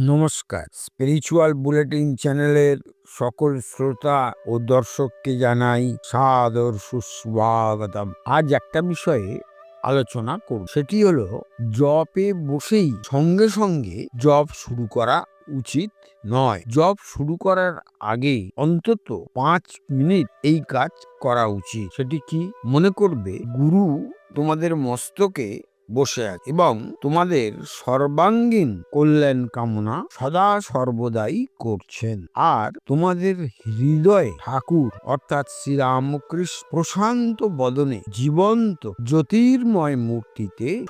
নমস্কার। Spiritual bulletin চ্যানেলের সকল শ্রোতা ও দর্শককে জানাই সাদর সুস্বাগতম। আজ একটা বিষয়ে আলোচনা করব। সেটি হলো, জপে বসেই সঙ্গে সঙ্গে জব শুরু করা উচিত নয়। জব শুরু করার আগে অন্তত পাঁচ মিনিট এই কাজ করা উচিত। সেটি কি? মনে করবে, গুরু তোমাদের মস্তকে বসে আছে। এবং তোমাদের সর্বাঙ্গীন কল্যাণ কামনা সদা সর্বদাই করছেন। আর তোমাদের হৃদয়ে ঠাকুর, অর্থাৎ শ্রীরামকৃষ্ণ প্রশান্ত বদনে জীবন্ত জ্যোতির্ময় মূর্তিতে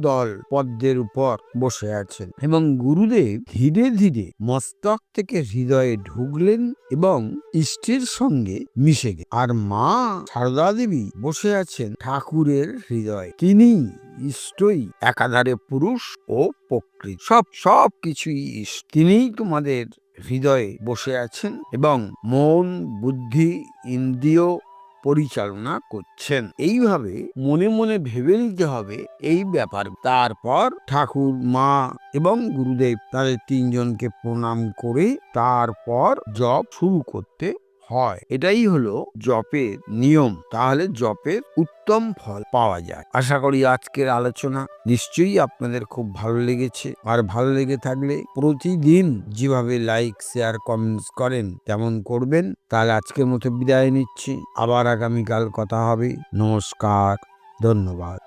দল পদ্মের উপর বসে আছেন। এবং গুরুদেব ধীরে ধীরে মস্তক থেকে হৃদয়ে ঢুকলেন এবং ইষ্টের সঙ্গে মিশে গেলেন। আর মা সারদা দেবী বসে আছেন ঠাকুরের হৃদয়। তিনি ইষ্টই একাধারে পুরুষ ও প্রকৃতি সব সব কিছুই ইষ্ট। তিনিই তোমাদের হৃদয়ে বসে আছেন এবং মন, বুদ্ধি, ইন্দ্রিয় পরিচালনা করছেন। এইভাবে মনে মনে ভেবে নিতে হবে এই ব্যাপার। তারপর ঠাকুর, মা এবং গুরুদেব তাদের তিনজনকে প্রণাম করে তারপর জব শুরু করতে হয়। এটাই হলো জপের নিয়ম। তাহলে জপের উত্তম ফল পাওয়া যায়। আশা করি আজকের আলোচনা নিশ্চয়ই আপনাদের খুব ভালো লেগেছে। আর ভালো লেগে থাকলে প্রতিদিন যেভাবে লাইক শেয়ার কমেন্টস করেন, তেমন করবেন। তাহলে আজকের মতো বিদায় নিচ্ছি। আবার আগামীকাল কথা হবে। নমস্কার। ধন্যবাদ।